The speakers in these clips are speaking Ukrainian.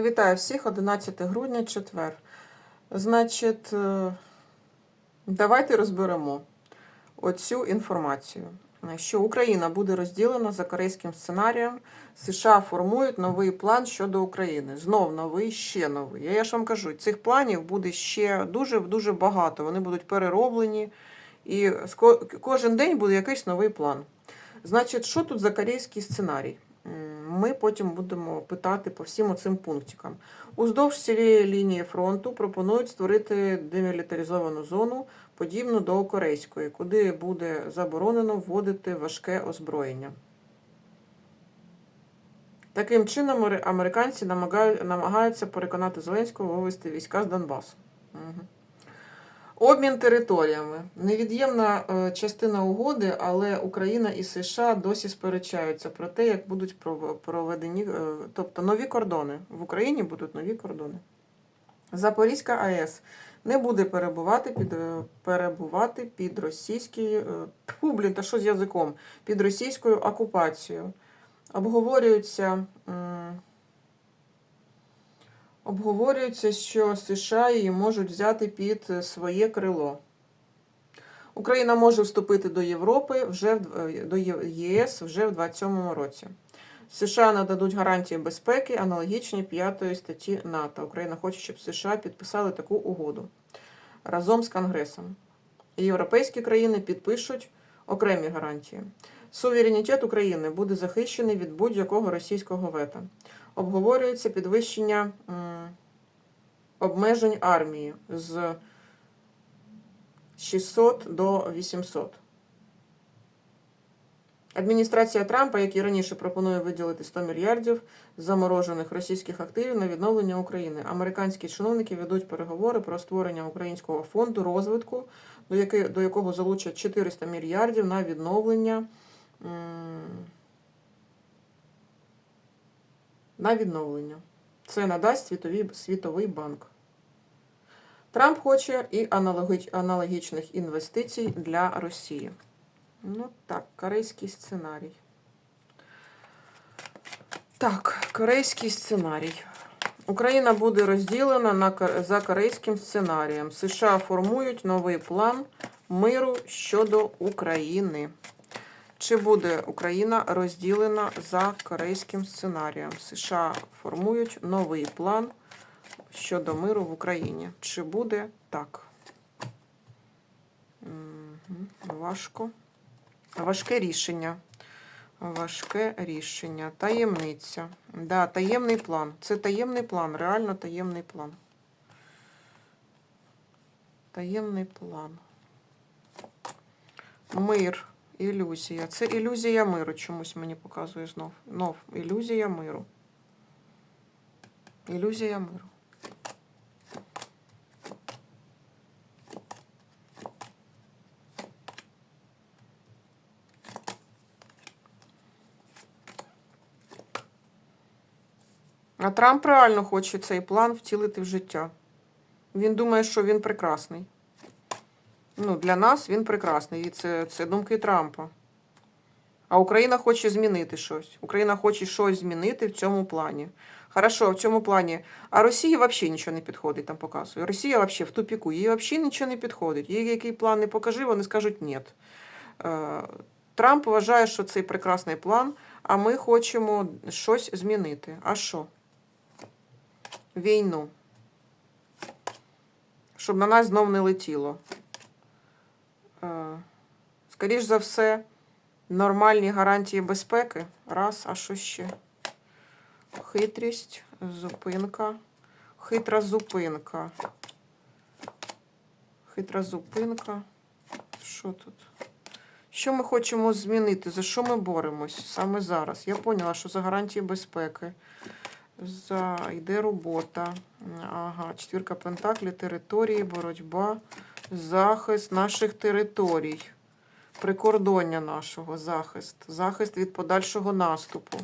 Вітаю всіх, 11 грудня, четвер. Значить, е, давайте розберемо оцю інформацію, що Україна буде розділена за корейським сценарієм. США формують новий план щодо України. Знов новий, ще новий. Я ж вам кажу, цих планів буде ще дуже-дуже багато. Вони будуть перероблені, і кожен день буде якийсь новий план. Значить, що тут за корейський сценарій? Ми потім будемо питати по всім оцим пунктикам. Уздовж цієї лінії фронту пропонують створити демілітаризовану зону, подібну до корейської, куди буде заборонено вводити важке озброєння. Таким чином, американці намагаються переконати Зеленського вивести війська з Донбасу. Угу. Обмін територіями. Невід'ємна е, частина угоди, але Україна і США досі сперечаються про те, як будуть проведені, е, тобто нові кордони. В Україні будуть нові кордони. Запорізька АЕС не буде перебувати під, е, перебувати під російською, блін, та що з язиком, під російською окупацією. Обговорюється. Обговорюється, що США її можуть взяти під е, своє крило. Україна може вступити до Європи вже е, до ЄС вже в 2027 році. США нададуть гарантії безпеки, аналогічні п'ятої статті НАТО. Україна хоче, щоб США підписали таку угоду разом з Конгресом. Європейські країни підпишуть окремі гарантії. Суверенітет України буде захищений від будь-якого російського вета обговорюється підвищення обмежень армії з 600 до 800. Адміністрація Трампа, як і раніше, пропонує виділити 100 мільярдів заморожених російських активів на відновлення України. Американські чиновники ведуть переговори про створення українського фонду розвитку, до якого залучать 400 мільярдів на відновлення. На відновлення. Це надасть світовий, світовий банк. Трамп хоче і аналогічних інвестицій для Росії. Ну так, корейський сценарій. Так, корейський сценарій. Україна буде розділена на, за корейським сценарієм. США формують новий план миру щодо України. Чи буде Україна розділена за корейським сценарієм? США формують новий план щодо миру в Україні. Чи буде так? Важко. Важке рішення. Важке рішення. Таємниця. Да, таємний план. Це таємний план, реально таємний план. Таємний план. Мир. Ілюзія. Це ілюзія миру чомусь мені показує знов. Нов. Ілюзія миру. Ілюзія миру. А Трамп реально хоче цей план втілити в життя. Він думає, що він прекрасний. Ну, для нас він прекрасний. І це, це думки Трампа. А Україна хоче змінити щось. Україна хоче щось змінити в цьому плані. Хорошо, в цьому плані. А Росії взагалі нічого не підходить, там показує. Росія взагалі в тупіку, їй взагалі нічого не підходить. Їй який план не покажи, вони скажуть ні. Е, Трамп вважає, що це прекрасний план, а ми хочемо щось змінити. А що? Війну. Щоб на нас знов не летіло. Скоріш за все, нормальні гарантії безпеки. Раз, а що ще? Хитрість, зупинка. Хитра зупинка. Хитра зупинка. Що тут? Що ми хочемо змінити? За що ми боремось саме зараз? Я поняла, що за гарантії безпеки. За йде робота. Ага, четвірка пентаклі, території, боротьба, захист наших територій, прикордоння нашого, захист, захист від подальшого наступу.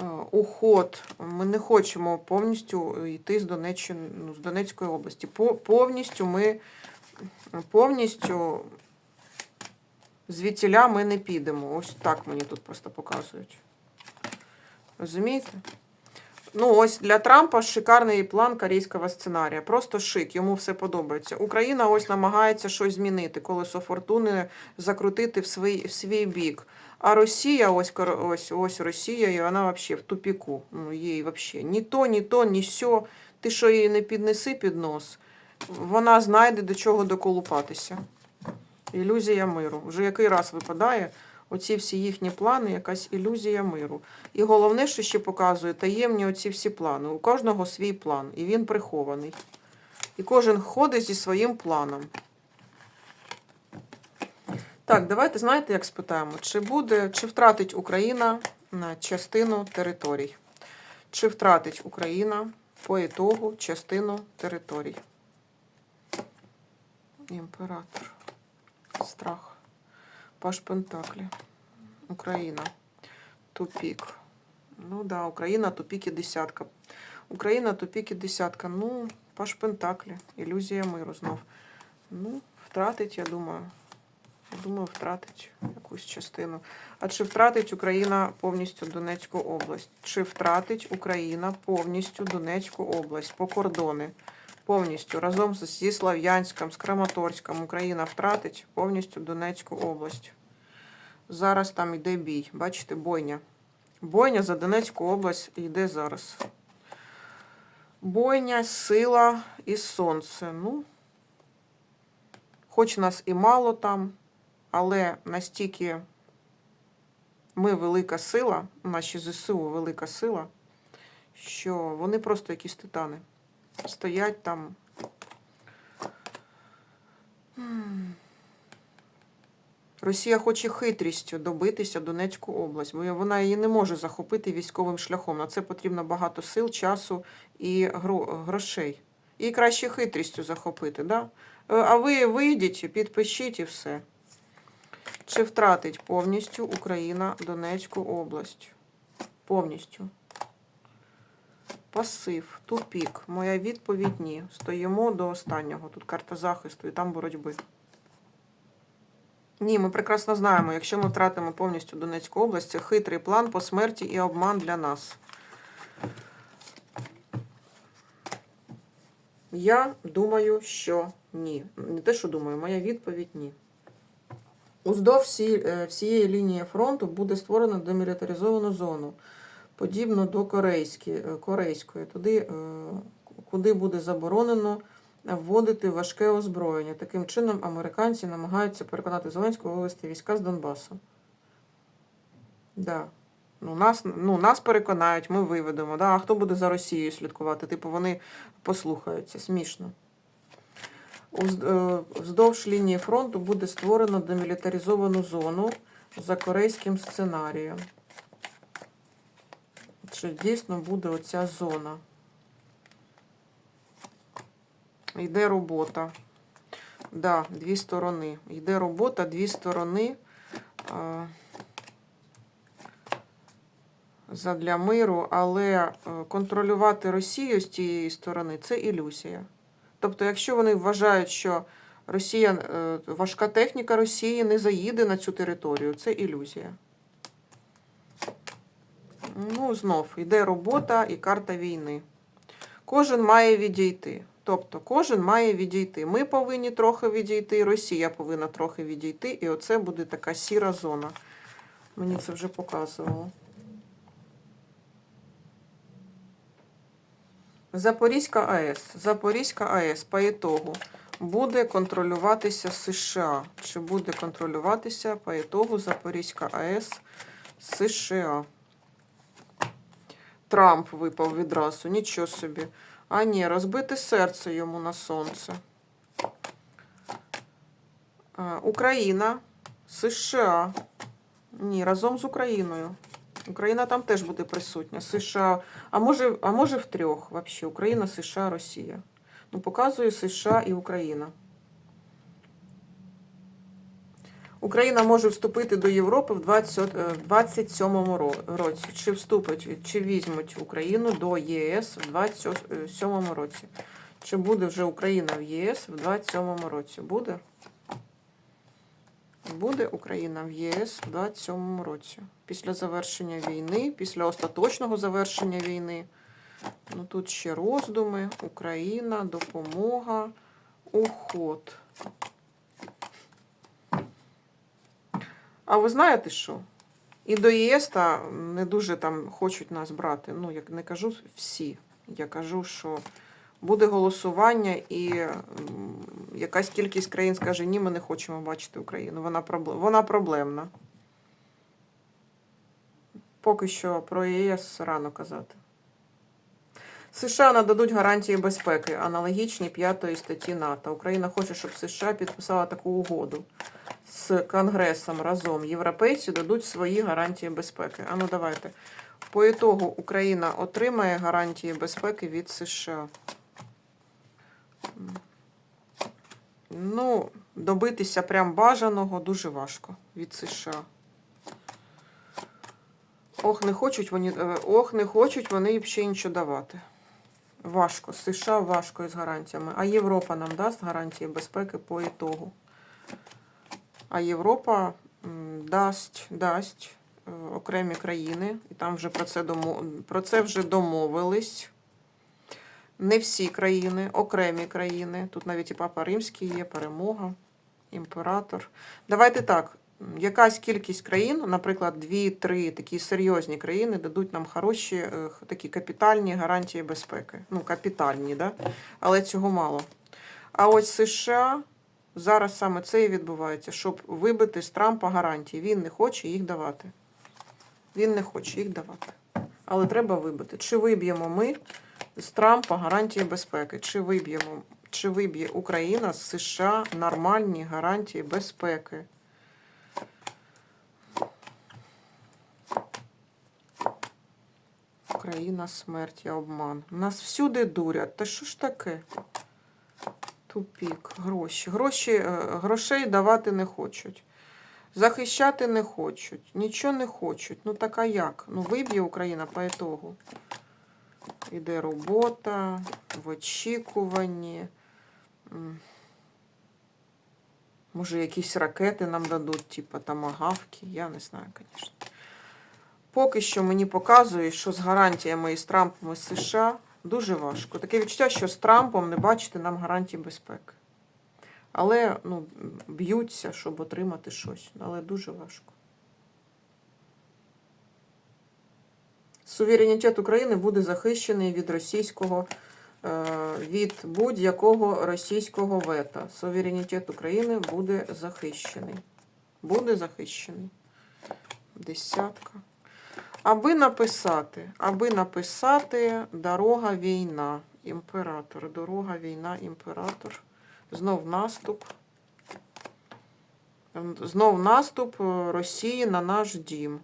Е, Уход. Ми не хочемо повністю йти з Донеччини, ну, з Донецької області. Повністю ми повністю звідтіля ми не підемо. Ось так мені тут просто показують. Розумієте? Ну, ось для Трампа шикарний план корейського сценарія. Просто шик, йому все подобається. Україна ось намагається щось змінити, колесо фортуни закрутити в свій, в свій бік. А Росія, ось, ось, ось Росія, і вона взагалі в тупіку. Ну, їй взагалі ні то, ні то, ні сьо. Ти що її не піднеси під нос, вона знайде до чого доколупатися. Ілюзія миру. Вже який раз випадає оці всі їхні плани, якась ілюзія миру. І головне, що ще показує, таємні оці всі плани. У кожного свій план, і він прихований. І кожен ходить зі своїм планом. Так, давайте знаєте, як спитаємо, чи буде, чи втратить Україна на частину територій? Чи втратить Україна по ітогу частину територій? Імператор. Страх. Паш Пентаклі. Україна. Тупік. Ну да, Україна, тупік і десятка. Україна, тупік і десятка. Ну, Паш Пентаклі. Ілюзія миру знов. Ну, втратить, я думаю. Я думаю, втратить якусь частину. А чи втратить Україна повністю Донецьку область? Чи втратить Україна повністю Донецьку область по кордони? Повністю разом зі Слов'янськом, з Краматорськом Україна втратить повністю Донецьку область. Зараз там йде бій. Бачите, бойня. Бойня за Донецьку область йде зараз. Бойня, сила і сонце. Ну, хоч нас і мало там, але настільки ми велика сила, наші ЗСУ велика сила, що вони просто якісь титани. Стоять там. Росія хоче хитрістю добитися Донецьку область, бо вона її не може захопити військовим шляхом. На це потрібно багато сил, часу і грошей. І краще хитрістю захопити, да? Е, А ви вийдіть, підпишіть і все. Чи втратить повністю Україна Донецьку область? Повністю. Пасив, тупік. Моя відповідь ні. Стоїмо до останнього. Тут карта захисту і там боротьби. Ні, ми прекрасно знаємо, якщо ми втратимо повністю Донецьку область, це хитрий план по смерті і обман для нас. Я думаю, що ні. Не те, що думаю, моя відповідь ні. Уздовж е, всієї лінії фронту буде створено демілітаризовану зону, подібно до корейської, е, корейської туди, е, куди буде заборонено вводити важке озброєння. Таким чином, американці намагаються переконати Зеленського вивести війська з Донбасу. Да. Ну, нас, ну, нас переконають, ми виведемо. Да? А хто буде за Росією слідкувати? Типу, вони послухаються. Смішно. Е, Вздовж лінії фронту буде створено демілітаризовану зону за корейським сценарієм. Чи дійсно буде оця зона? Йде робота. Да, дві сторони. Йде робота, дві сторони. Задля миру, але е, контролювати Росію з тієї сторони це ілюзія. Тобто, якщо вони вважають, що Росія, е, важка техніка Росії не заїде на цю територію, це ілюзія. Ну, знов йде робота і карта війни. Кожен має відійти. Тобто, кожен має відійти. Ми повинні трохи відійти, Росія повинна трохи відійти, і оце буде така сіра зона. Мені це вже показувало. Запорізька АЕС. Запорізька АЕС по ітогу буде контролюватися США. Чи буде контролюватися по ітогу Запорізька АЕС США? Трамп випав відразу, нічого собі. А ні, розбите серце йому на сонце. Е, Україна, США. Ні, разом з Україною. Україна там теж буде присутня. США. А може, а може в трьох вообще. Україна, США, Росія. Ну, показує США і Україна. Україна може вступити до Європи в 20 е, 27-му році. Чи вступить, чи візьмуть Україну до ЄС в 27-му році? Чи буде вже Україна в ЄС в 27-му році? Буде? Буде Україна в ЄС в 27-му році. Після завершення війни, після остаточного завершення війни. Ну, тут ще роздуми, Україна, допомога, уход. А ви знаєте що? І до ЄС та не дуже там хочуть нас брати. Ну, як не кажу всі. Я кажу, що буде голосування і якась кількість країн скаже, ні, ми не хочемо бачити Україну. Вона, проблем... Вона проблемна. Поки що про ЄС рано казати. США нададуть гарантії безпеки, аналогічні п'ятої статті НАТО. Україна хоче, щоб США підписала таку угоду з Конгресом разом. Європейці дадуть свої гарантії безпеки. А ну давайте. По ітогу Україна отримає гарантії безпеки від США. Ну, добитися прям бажаного дуже важко від США. Ох, не хочуть вони, е, ох, не хочуть вони ще нічого давати. Важко. США важко із гарантіями. А Європа нам дасть гарантії безпеки по ітогу. А Європа дасть, дасть е, окремі країни, і там вже про це, домо... про це вже домовились. Не всі країни, окремі країни. Тут навіть і Папа Римський є, перемога, імператор. Давайте так. Якась кількість країн, наприклад, дві-три такі серйозні країни дадуть нам хороші е, такі капітальні гарантії безпеки. Ну, капітальні, да? але цього мало. А ось США зараз саме це і відбувається, щоб вибити з Трампа гарантії. Він не хоче їх давати. Він не хоче їх давати. Але треба вибити. Чи виб'ємо ми з Трампа гарантії безпеки? Чи виб'ємо, чи виб'є Україна з США нормальні гарантії безпеки? Україна, смерть, я обман. Нас всюди дурять. Та що ж таке? Тупік, гроші. Гроші, е, грошей давати не хочуть. Захищати не хочуть. Нічого не хочуть. Ну так а як? Ну виб'є Україна по ітогу. Іде робота, в очікуванні. Може, якісь ракети нам дадуть, типу тамагавки. Я не знаю, звісно. Поки що мені показує, що з гарантіями із Трампом і США дуже важко. Таке відчуття, що з Трампом не бачити нам гарантій безпеки. Але ну, б'ються, щоб отримати щось. Але дуже важко. Суверенітет України буде захищений від російського, е, від будь-якого російського вета. Суверенітет України буде захищений. Буде захищений. Десятка. Аби написати, аби написати дорога війна, імператор, дорога війна, імператор. Знов наступ. Знов наступ Росії на наш дім.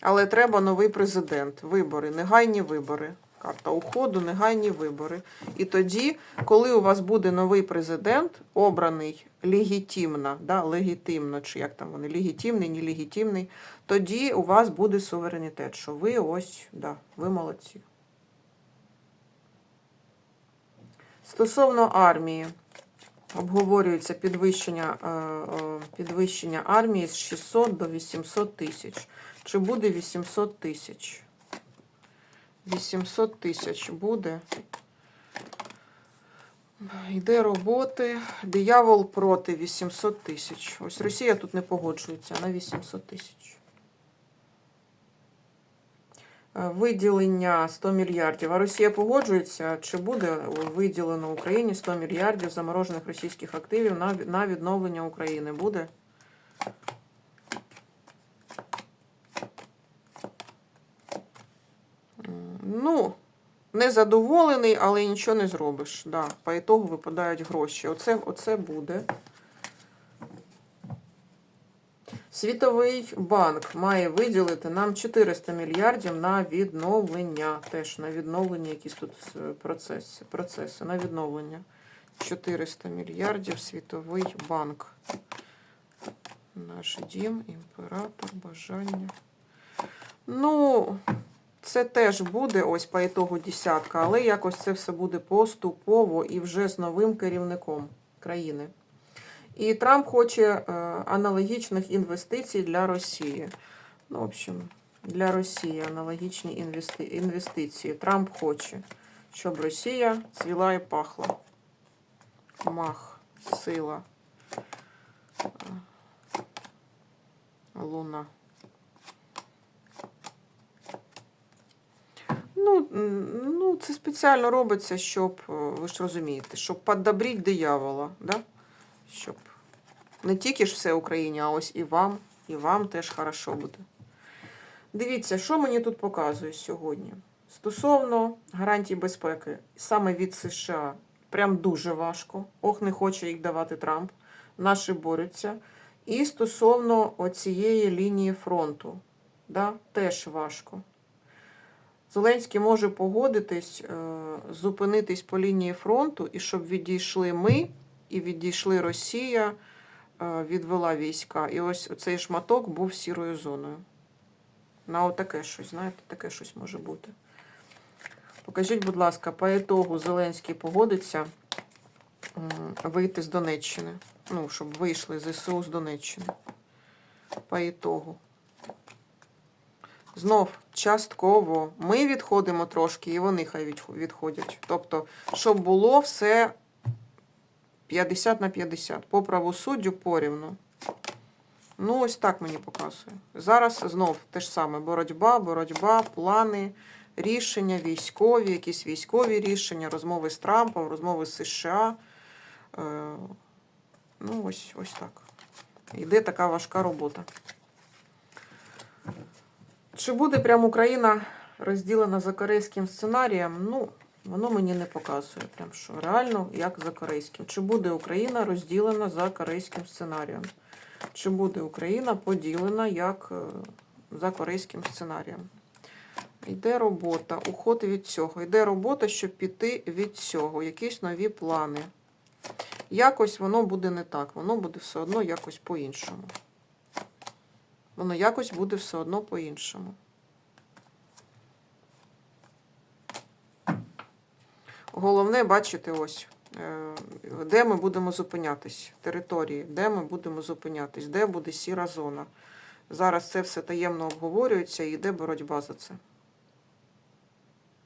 Але треба новий президент. Вибори, негайні вибори. Карта уходу, негайні вибори. І тоді, коли у вас буде новий президент, обраний легітимно, да, легітимно, чи як там вони, легітимний, нелегітимний, тоді у вас буде суверенітет, що ви ось, да, ви молодці. Стосовно армії, обговорюється підвищення, е, е, підвищення армії з 600 до 800 тисяч. Чи буде 800 тисяч? 800 тисяч буде. Йде роботи. Диявол проти 800 тисяч. Ось Росія тут не погоджується на 800 тисяч. Е, Виділення 100 мільярдів. А Росія погоджується, чи буде виділено Україні 100 мільярдів заморожених російських активів на, на відновлення України? Буде? Ну, незадоволений, але нічого не зробиш. Да, по ітогу випадають гроші. Оце, оце буде. Світовий банк має виділити нам 400 мільярдів на відновлення. Теж на відновлення якісь тут е, процеси, процеси на відновлення. 400 мільярдів Світовий банк. Наш дім, імператор, бажання. Ну, це теж буде ось по ітогу десятка, але якось це все буде поступово і вже з новим керівником країни. І Трамп хоче е, аналогічних інвестицій для Росії. Ну, в общем, для Росії аналогічні інвестиції. Трамп хоче, щоб Росія цвіла і пахла. Мах, сила, е, луна. Ну, ну, це спеціально робиться, щоб, е, ви ж розумієте, щоб подобріть диявола, да? щоб не тільки ж все Україні, а ось і вам, і вам теж хорошо буде. Дивіться, що мені тут показує сьогодні. Стосовно гарантій безпеки, саме від США, прям дуже важко. Ох, не хоче їх давати Трамп. Наші борються. І стосовно оцієї лінії фронту, да, теж важко. Зеленський може погодитись, е, зупинитись по лінії фронту, і щоб відійшли ми, і відійшли Росія, е, відвела війська. І ось цей шматок був сірою зоною. На отаке щось, знаєте, таке щось може бути. Покажіть, будь ласка, по ітогу Зеленський погодиться вийти з Донеччини. Ну, щоб вийшли ЗСУ з Донеччини. По ітогу. Знов частково ми відходимо трошки, і вони хай відходять. Тобто, щоб було все 50 на 50. По правосуддю порівну. Ну, ось так мені показує. Зараз знов те ж саме: боротьба, боротьба, плани, рішення, військові, якісь військові рішення, розмови з Трампом, розмови з США. Е, ну, ось, ось так. Йде така важка робота. Чи буде прям Україна розділена за корейським сценарієм? Ну, воно мені не показує. Прям що реально як за корейським. Чи буде Україна розділена за корейським сценарієм? Чи буде Україна поділена як е, за корейським сценарієм? Йде робота, уход від цього. Йде робота, щоб піти від цього. Якісь нові плани. Якось воно буде не так, воно буде все одно якось по-іншому. Воно якось буде все одно по-іншому. Головне бачити ось, е, де ми будемо зупинятись, території, де ми будемо зупинятись, де буде сіра зона. Зараз це все таємно обговорюється і йде боротьба за це.